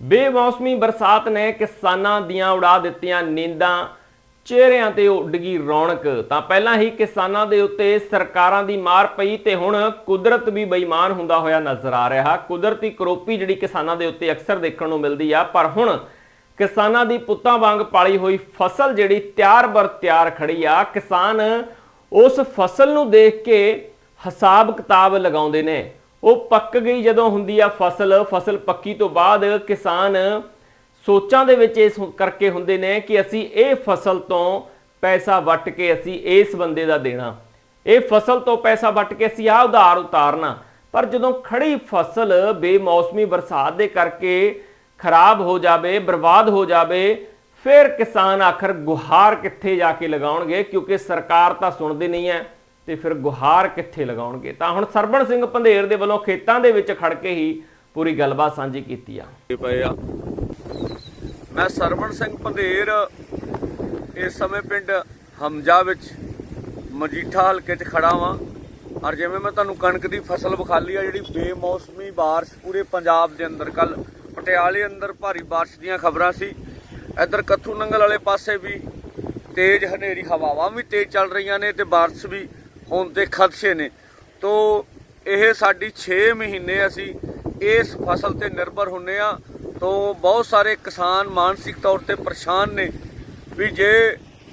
ਬੇਮੌਸਮੀ ਬਰਸਾਤ ਨੇ ਕਿਸਾਨਾਂ ਦੀਆਂ ਉਡਾ ਦਿੱਤੀਆਂ ਨੀਂਦਾਂ, ਚਿਹਰਿਆਂ ਤੇ ਉੱਡ ਗਈ ਰੌਣਕ। ਤਾਂ ਪਹਿਲਾਂ ਹੀ ਕਿਸਾਨਾਂ ਦੇ ਉੱਤੇ ਸਰਕਾਰਾਂ ਦੀ ਮਾਰ ਪਈ ਤੇ ਹੁਣ ਕੁਦਰਤ ਵੀ ਬੇਈਮਾਨ ਹੁੰਦਾ ਹੋਇਆ ਨਜ਼ਰ ਆ ਰਿਹਾ। ਕੁਦਰਤੀ ਕਰੋਪੀ ਜਿਹੜੀ ਕਿਸਾਨਾਂ ਦੇ ਉੱਤੇ ਅਕਸਰ ਦੇਖਣ ਨੂੰ ਮਿਲਦੀ ਆ, ਪਰ ਹੁਣ ਕਿਸਾਨਾਂ ਦੀ ਪੁੱਤਾਂ ਵਾਂਗ ਪਾਲੀ ਹੋਈ ਫਸਲ ਜਿਹੜੀ ਤਿਆਰ ਬਰ ਤਿਆਰ ਖੜੀ ਆ, ਕਿਸਾਨ ਉਸ ਫਸਲ ਨੂੰ ਦੇਖ ਕੇ ਹਿਸਾਬ ਕਿਤਾਬ ਲਗਾਉਂਦੇ ਨੇ। ਉਹ ਪੱਕ ਗਈ ਜਦੋਂ ਹੁੰਦੀ ਆ ਫਸਲ ਫਸਲ ਪੱਕੀ ਤੋਂ ਬਾਅਦ ਕਿਸਾਨ ਸੋਚਾਂ ਦੇ ਵਿੱਚ ਇਸ ਕਰਕੇ ਹੁੰਦੇ ਨੇ ਕਿ ਅਸੀਂ ਇਹ ਫਸਲ ਤੋਂ ਪੈਸਾ ਵੱਟ ਕੇ ਅਸੀਂ ਇਸ ਬੰਦੇ ਦਾ ਦੇਣਾ। ਇਹ ਫਸਲ ਤੋਂ ਪੈਸਾ ਵੱਟ ਕੇ ਅਸੀਂ ਆਹ ਉਧਾਰ ਉਤਾਰਨਾ। ਪਰ ਜਦੋਂ ਖੜੀ ਫਸਲ ਬੇਮੌਸਮੀ ਬਰਸਾਤ ਦੇ ਕਰਕੇ ਖਰਾਬ ਹੋ ਜਾਵੇ, ਬਰਬਾਦ ਹੋ ਜਾਵੇ, ਫਿਰ ਕਿਸਾਨ ਆਖਰ ਗੁਹਾਰ ਕਿੱਥੇ ਜਾ ਕੇ ਲਗਾਉਣਗੇ? ਕਿਉਂਕਿ ਸਰਕਾਰ ਤਾਂ ਸੁਣਦੀ ਨਹੀਂ ਹੈ। ਤੇ ਫਿਰ ਗੁਹਾਰ ਕਿੱਥੇ ਲਗਾਉਣਗੇ? ਤਾਂ ਹੁਣ ਸਰਬਣ ਸਿੰਘ ਪੰਧੇਰ ਦੇ ਵੱਲੋਂ ਖੇਤਾਂ ਦੇ ਵਿੱਚ ਖੜ ਕੇ ਹੀ ਪੂਰੀ ਗੱਲਬਾਤ ਸਾਂਝੀ ਕੀਤੀ ਆ। ਪਏ ਆ। ਮੈਂ ਸਰਵਣ ਸਿੰਘ ਪੰਧੇਰ ਇਸ ਸਮੇਂ ਪਿੰਡ ਹਮਜਾ ਵਿੱਚ ਮਜੀਠਾ ਹਲਕੇ 'ਚ ਖੜਾ ਵਾਂ। ਔਰ ਜਿਵੇਂ ਮੈਂ ਤੁਹਾਨੂੰ ਕਣਕ ਦੀ ਫਸਲ ਵਿਖਾਲੀ ਆ, ਜਿਹੜੀ ਬੇਮੌਸਮੀ ਬਾਰਿਸ਼ ਪੂਰੇ ਪੰਜਾਬ ਦੇ ਅੰਦਰ ਕੱਲ ਪਟਿਆਲੇ ਅੰਦਰ ਭਾਰੀ ਬਾਰਿਸ਼ ਦੀਆਂ ਖਬਰਾਂ ਸੀ। ਇੱਧਰ ਕੱਥੂ ਨੰਗਲ ਵਾਲੇ ਪਾਸੇ ਵੀ ਤੇਜ਼ ਹਨੇਰੀ ਹਵਾਵਾਂ ਵੀ ਤੇਜ਼ ਚੱਲ ਰਹੀਆਂ ਨੇ ਤੇ ਬਾਰਿਸ਼ ਵੀ ਹੋਣ ਦੇ ਖਦਸ਼ੇ ਨੇ। ਤੋ ਇਹ ਸਾਡੀ 6 ਮਹੀਨੇ ਅਸੀਂ ਇਸ ਫਸਲ ਤੇ ਨਿਰਭਰ ਹੁੰਨੇ ਆ। ਤੋ ਬਹੁਤ ਸਾਰੇ ਕਿਸਾਨ ਮਾਨਸਿਕ ਤੌਰ ਤੇ ਪਰੇਸ਼ਾਨ ਨੇ ਵੀ ਜੇ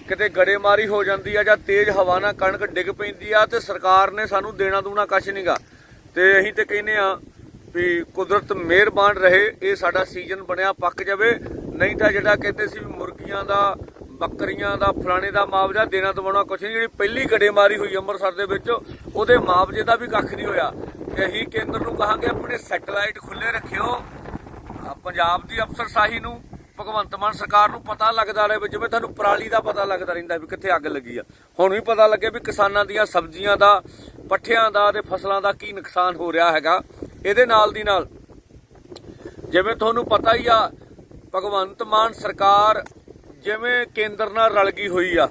ਕਿਤੇ ਗੜੇਮਾਰੀ ਹੋ ਜਾਂਦੀ ਆ ਜਾਂ ਤੇਜ਼ ਹਵਾ ਨਾਲ ਕਣਕ ਡਿੱਗ ਪੈਂਦੀ ਆ ਤੇ ਸਰਕਾਰ ਨੇ ਸਾਨੂੰ ਦੇਣਾ ਦੂਣਾ ਕੁਛ ਨਹੀਂਗਾ ਤੇ ਅਸੀਂ ਤੇ ਕਹਿੰਦੇ ਆ ਵੀ ਕੁਦਰਤ ਮਿਹਰਬਾਨ ਰਹੇ, ਇਹ ਸਾਡਾ ਸੀਜ਼ਨ ਬਣਿਆ, ਪੱਕ ਜਾਵੇ। ਨਹੀਂ ਤਾਂ ਜਿਹੜਾ ਕਹਿੰਦੇ ਸੀ ਵੀ ਮੁਰਗੀਆਂ ਦਾ ਬੱਕਰੀਆਂ ਦਾ, ਫਲਾਣੇ ਦਾ ਮੁਆਵਜ਼ਾ ਦੇਣਾ ਦਵਾਉਣਾ ਕੁਛ ਨਹੀਂ। ਜਿਹੜੀ ਪਹਿਲੀ ਗੜੇਮਾਰੀ ਹੋਈ ਅੰਮ੍ਰਿਤਸਰ ਦੇ ਵਿੱਚ, ਉਹਦੇ ਮੁਆਵਜ਼ੇ ਦਾ ਵੀ ਕੱਖ ਨਹੀਂ ਹੋਇਆ। ਤੇ ਕੇਂਦਰ ਨੂੰ ਕਹਾਂਗੇ ਆਪਣੇ ਸੈਟੇਲਾਈਟ ਖੁੱਲੇ ਰੱਖਿਓ। ਪੰਜਾਬ ਦੀ ਅਫਸਰਸ਼ਾਹੀ ਨੂੰ, ਭਗਵੰਤ ਮਾਨ ਸਰਕਾਰ ਨੂੰ ਪਤਾ ਲੱਗਦਾ ਰਹੇ ਜਿਵੇਂ ਤੁਹਾਨੂੰ ਪਰਾਲੀ ਦਾ ਪਤਾ ਲੱਗਦਾ ਰਹਿੰਦਾ ਵੀ ਕਿੱਥੇ ਅੱਗ ਲੱਗੀ ਆ। ਹੁਣ ਵੀ ਪਤਾ ਲੱਗੇ ਵੀ ਕਿਸਾਨਾਂ ਦੀਆਂ ਸਬਜ਼ੀਆਂ ਦਾ, ਪੱਠਿਆਂ ਦਾ ਤੇ ਫਸਲਾਂ ਦਾ ਕੀ ਨੁਕਸਾਨ ਹੋ ਰਿਹਾ ਹੈਗਾ। ਇਹਦੇ ਨਾਲ ਦੀ ਨਾਲ, ਜਿਵੇਂ ਤੁਹਾਨੂੰ ਪਤਾ ਹੀ ਆ, ਭਗਵੰਤ ਮਾਨ ਸਰਕਾਰ ਜਿਵੇਂ ਕੇਂਦਰ ਨਾਲ ਰਲ ਗਈ ਹੋਈ ਆ।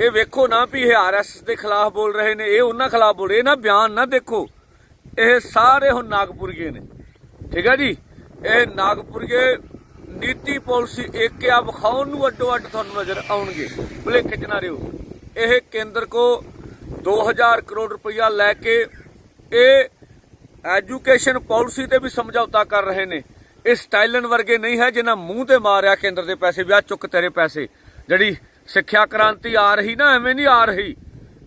ਇਹ ਵੇਖੋ ਨਾ ਵੀ ਇਹ ਆਰਐਸਐਸ ਦੇ ਖਿਲਾਫ ਬੋਲ ਰਹੇ ਨੇ, ਇਹ ਉਹਨਾਂ ਖਿਲਾਫ ਬੋਲ ਰਹੇ ਨਾ ਬਿਆਨ ਨਾ ਦੇਖੋ। ਇਹ ਸਾਰੇ ਹੁਣ ਨਾਗਪੁਰੀਏ ਨੇ। ਠੀਕ ਹੈ ਜੀ? ਇਹ ਨਾਗਪੁਰੀਏ ਨੀਤੀ ਪਾਲਿਸੀ ਇੱਕ ਆ, ਵਿਖਾਉਣ ਨੂੰ ਅੱਡੋ ਅੱਡ ਤੁਹਾਨੂੰ ਨਜ਼ਰ ਆਉਣਗੇ। ਭੁਲੇਖੇ ਚ ਨਾ ਰਿਓ ਇਹ ਕੇਂਦਰ ਕੋ 2000 ਕਰੋੜ ਰੁਪਇਆ ਲੈ ਕੇ ਇਹ ਐਜੂਕੇਸ਼ਨ ਪਾਲਿਸੀ ਤੇ ਵੀ ਸਮਝੌਤਾ ਕਰ ਰਹੇ ਨੇ। ਇਹ ਸਟਾਈਲਨ ਵਰਗੇ ਨਹੀਂ ਹੈ ਜਿਨ੍ਹਾਂ ਮੂੰਹ ਤੇ ਮਾਰਿਆ ਕੇਂਦਰ ਦੇ ਪੈਸੇ ਵੀ ਆ ਚੁੱਕ ਤੇਰੇ ਪੈਸੇ। ਜਿਹੜੀ ਸਿੱਖਿਆ ਕ੍ਰਾਂਤੀ ਆ ਰਹੀ ਨਾ, ਐਵੇਂ ਨਹੀਂ ਆ ਰਹੀ।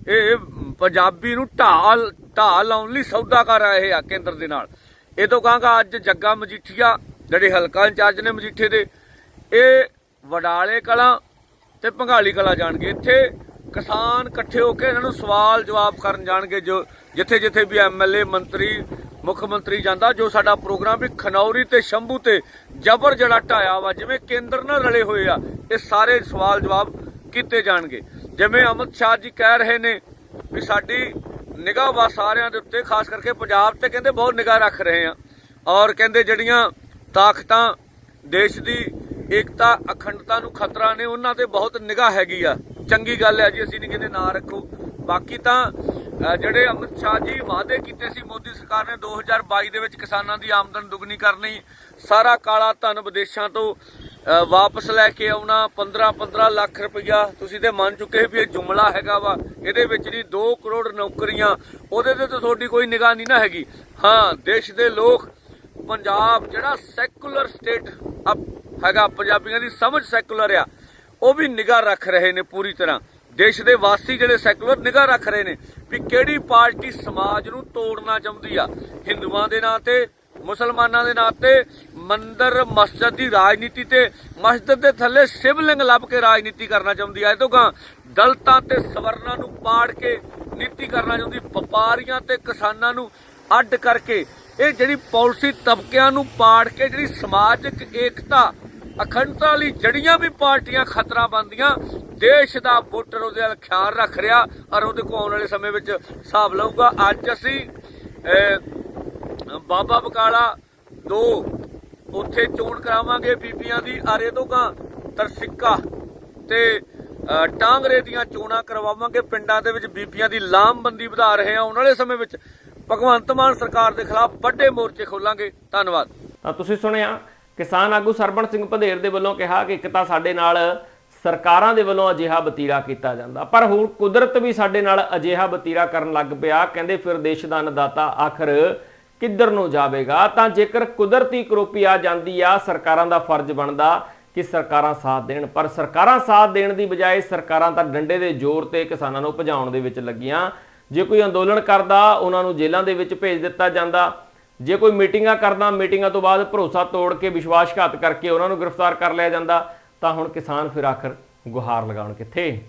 ਇਹ ਪੰਜਾਬੀ ਨੂੰ ਢਾਲ ਢਾਲ ਲਾਉਣ ਲਈ ਸੌਦਾ ਕਰ ਰਹੇ ਆ ਕੇਂਦਰ ਦੇ ਨਾਲ। ਇਹ ਤੋਂ ਕਹਾਂਗਾ ਅੱਜ ਜੱਗਾ ਮਜੀਠੀਆ, ਜਿਹੜੇ ਹਲਕਾ ਇੰਚਾਰਜ ਨੇ ਮਜੀਠੇ ਦੇ, ਇਹ ਵਡਾਲੇ ਕਲਾ ਤੇ ਭੰਗਾਲੀ ਕਲਾ ਜਾਣਗੇ। ਇੱਥੇ ਕਿਸਾਨ ਇਕੱਠੇ ਹੋ ਕੇ ਇਹਨਾਂ ਨੂੰ ਸਵਾਲ ਜਵਾਬ ਕਰਨ ਜਾਣਗੇ, ਜੋ ਜਿੱਥੇ ਜਿੱਥੇ ਵੀ ਐਮਐਲਏ ਮੰਤਰੀ ਮੁੱਖ ਮੰਤਰੀ ਜਾਂਦਾ ਜੋ ਸਾਡਾ ਪ੍ਰੋਗਰਾਮ ਵੀ ਖਨੌਰੀ ਤੇ ਸ਼ੰਭੂ ਤੇ ਜਬਰ ਜਿਹੜਾ ਢਾਇਆ ਵਾ, ਜਿਵੇਂ ਕੇਂਦਰ ਨਾਲ ਰਲੇ ਹੋਏ ਆ, ਇਹ ਸਾਰੇ ਸਵਾਲ ਜਵਾਬ ਕੀਤੇ ਜਾਣਗੇ। ਜਿਵੇਂ ਅਮਿਤ ਸ਼ਾਹ ਜੀ ਕਹਿ ਰਹੇ ਨੇ ਵੀ ਸਾਡੀ ਨਿਗਾਹ ਵਾ ਸਾਰਿਆਂ ਦੇ ਉੱਤੇ, ਖਾਸ ਕਰਕੇ ਪੰਜਾਬ ਤੇ ਕਹਿੰਦੇ ਬਹੁਤ ਨਿਗਾਹ ਰੱਖ ਰਹੇ ਆ। ਔਰ ਕਹਿੰਦੇ ਜਿਹੜੀਆਂ ਤਾਕਤਾਂ ਦੇਸ਼ ਦੀ ਏਕਤਾ, ਅਖੰਡਤਾ ਨੂੰ ਖਤਰਾ ਨੇ, ਉਹਨਾਂ ਤੇ ਬਹੁਤ ਨਿਗਾਹ ਹੈਗੀ ਆ। ਚੰਗੀ ਗੱਲ ਹੈ ਜੀ, ਅਸੀਂ ਨਹੀਂ ਕਹਿੰਦੇ ਨਾ ਰੱਖੋ। ਬਾਕੀ ਤਾਂ ਜਿਹੜੇ ਅਮਿਤ ਸ਼ਾਹ ਜੀ ਵਾਅਦੇ ਕੀਤੇ ਸੀ ਮੋਦੀ ਸਰਕਾਰ ਨੇ 2022 ਦੇ ਵਿੱਚ ਕਿਸਾਨਾਂ ਦੀ ਆਮਦਨ ਦੁੱਗਣੀ ਕਰਨੀ ਸਾਰਾ ਕਾਲਾ ਧਨ ਵਿਦੇਸ਼ਾਂ ਤੋਂ ਵਾਪਸ ਲੈ ਕੇ ਆਉਣਾ 15 15 ਲੱਖ ਰੁਪਈਆ, ਤੁਸੀਂ ਤੇ ਮੰਨ ਚੁੱਕੇ ਵੀ ਇਹ ਜੁਮਲਾ ਹੈਗਾ ਵਾ, ਇਹਦੇ ਵਿੱਚ ਨਹੀਂ 2 ਕਰੋੜ ਨੌਕਰੀਆਂ, ਉਹਦੇ ਤੇ ਤਾਂ ਤੁਹਾਡੀ ਕੋਈ ਨਿਗਾਹ ਨਹੀਂ ਨਾ ਹੈਗੀ। ਹਾਂ, ਦੇਸ਼ ਦੇ ਲੋਕ, ਪੰਜਾਬ ਜਿਹੜਾ ਸੈਕੂਲਰ ਸਟੇਟ ਹੈਗਾ, ਪੰਜਾਬੀਆਂ ਦੀ ਸਮਝ ਸੈਕੂਲਰ ਆ, ਉਹ ਵੀ ਨਿਗਾਹ ਰੱਖ ਰਹੇ ਨੇ ਪੂਰੀ ਤਰ੍ਹਾਂ। ਦੇਸ਼ ਦੇ ਵਾਸੀ ਜਿਹੜੇ ਸੈਕੂਲਰ ਨਿਗਾਹ ਰੱਖ ਰਹੇ ਨੇ ਵੀ ਕਿਹੜੀ ਪਾਰਟੀ ਸਮਾਜ ਨੂੰ ਤੋੜਨਾ ਚਾਹੁੰਦੀ ਆ? ਹਿੰਦੂਆਂ ਦੇ ਨਾਂ ਤੇ, ਮੁਸਲਮਾਨਾਂ ਦੇ ਨਾਂ ਤੇ, ਮੰਦਰ, ਮਸਜਿਦ ਦੀ ਰਾਜਨੀਤੀ ਤੇ, ਮਸਜਿਦ ਦੇ ਥੱਲੇ ਸ਼ਿਵਲਿੰਗ ਲੱਭ ਕੇ ਰਾਜਨੀਤੀ ਕਰਨਾ ਚਾਹੁੰਦੀ ਆ। ਇਹ ਤੋਂ ਗਾਂ ਦਲਤਾਂ ਤੇ ਸਵਰਨਾਂ ਨੂੰ ਪਾੜ ਕੇ ਨੀਤੀ ਕਰਨਾ ਚਾਹੁੰਦੀ, ਵਪਾਰੀਆਂ ਤੇ ਕਿਸਾਨਾਂ ਨੂੰ ਅੱਡ ਕਰਕੇ। ਇਹ ਜਿਹੜੀ ਪਾਲਿਸੀ ਤਬਕਿਆਂ ਨੂੰ ਪਾੜ ਕੇ ਜਿਹੜੀ ਸਮਾਜਿਕ ਏਕਤਾ, ਅਖੰਡਤਾ ਲਈ ਜੜੀਆਂ ਵੀ ਪਾਰਟੀਆਂ ਖਤਰਾ ਬਣਦੀਆਂ ਦੇਸ਼ ਦਾ ਵੋਟਰ ਉਹਦੇ ਵੱਲ ਖਿਆਲ ਰੱਖ ਰਿਹਾ ਔਰ ਉਹਦੇ ਕੋਲ ਆਉਣ ਵਾਲੇ ਸਮੇਂ ਵਿੱਚ ਹਿਸਾਬ ਲਊਗਾ। ਅੱਜ ਅਸੀਂ ਬਾਬਾ ਬਕਾਲਾ ਦੋ ਉੱਥੇ ਚੋਣ ਕਰਾਵਾਂਗੇ ਬੀਬੀਆਂ ਦੀ ਆਰੇ ਤੋਂ ਗਾਂ ਤਰਸਿੱਕਾ ਤੇ ਟਾਂਗਰੇ ਦੀਆਂ ਚੋਣਾਂ ਕਰਵਾਵਾਂਗੇ। ਪਿੰਡਾਂ ਦੇ ਵਿੱਚ ਬੀਬੀਆਂ ਦੀ ਲਾਮਬੰਦੀ ਵਧਾ ਰਹੇ ਆ। ਆਉਣ ਵਾਲੇ ਸਮੇਂ ਵਿੱਚ ਭਗਵੰਤ ਮਾਨ ਸਰਕਾਰ ਦੇ ਖਿਲਾਫ ਵੱਡੇ ਮੋਰਚੇ ਖੋਲਾਂਗੇ। ਧੰਨਵਾਦ। ਤਾਂ ਤੁਸੀਂ ਸੁਣਿਆ, ਕਿਸਾਨ ਆਗੂ ਸਰਬਣ ਸਿੰਘ ਭਦੇਰ ਦੇ ਵੱਲੋਂ ਕਿਹਾ ਕਿ ਇੱਕ ਤਾਂ ਸਾਡੇ ਨਾਲ ਸਰਕਾਰਾਂ ਦੇ ਵੱਲੋਂ ਅਜਿਹਾ ਬਤੀਰਾ ਕੀਤਾ ਜਾਂਦਾ। ਪਰ ਹੁਣ ਕੁਦਰਤ ਵੀ ਸਾਡੇ ਨਾਲ ਅਜਿਹਾ ਬਤੀਰਾ ਕਰਨ ਲੱਗ ਪਿਆ। ਕਹਿੰਦੇ ਫਿਰ ਦੇਸ਼ ਦਾ ਅੰਨਦਾਤਾ ਆਖਰ ਕਿੱਧਰ ਨੂੰ ਜਾਵੇਗਾ? ਤਾਂ ਜੇਕਰ ਕੁਦਰਤੀ ਕਰੋਪੀ ਆ ਜਾਂਦੀ ਆ, ਸਰਕਾਰਾਂ ਦਾ ਫਰਜ਼ ਬਣਦਾ ਕਿ ਸਰਕਾਰਾਂ ਸਾਥ ਦੇਣ। ਪਰ ਸਰਕਾਰਾਂ ਸਾਥ ਦੇਣ ਦੀ ਬਜਾਏ ਸਰਕਾਰਾਂ ਤਾਂ ਡੰਡੇ ਦੇ ਜ਼ੋਰ ਤੇ ਕਿਸਾਨਾਂ ਨੂੰ ਭਜਾਉਣ ਦੇ ਵਿੱਚ ਲੱਗੀਆਂ। ਜੇ ਕੋਈ ਅੰਦੋਲਨ ਕਰਦਾ, ਉਹਨਾਂ ਨੂੰ ਜੇਲ੍ਹਾਂ ਦੇ ਵਿੱਚ ਭੇਜ ਦਿੱਤਾ ਜਾਂਦਾ। ਜੇ ਕੋਈ ਮੀਟਿੰਗਾਂ ਕਰਦਾ, ਮੀਟਿੰਗਾਂ ਤੋਂ ਬਾਅਦ ਭਰੋਸਾ ਤੋੜ ਕੇ ਵਿਸ਼ਵਾਸਘਾਤ ਕਰਕੇ ਉਹਨਾਂ ਨੂੰ ਗ੍ਰਿਫਤਾਰ ਕਰ ਲਿਆ ਜਾਂਦਾ। ਤਾਂ ਹੁਣ ਕਿਸਾਨ ਫਿਰ ਆਖਰ ਗੁਹਾਰ ਲਗਾਉਣ ਕਿੱਥੇ?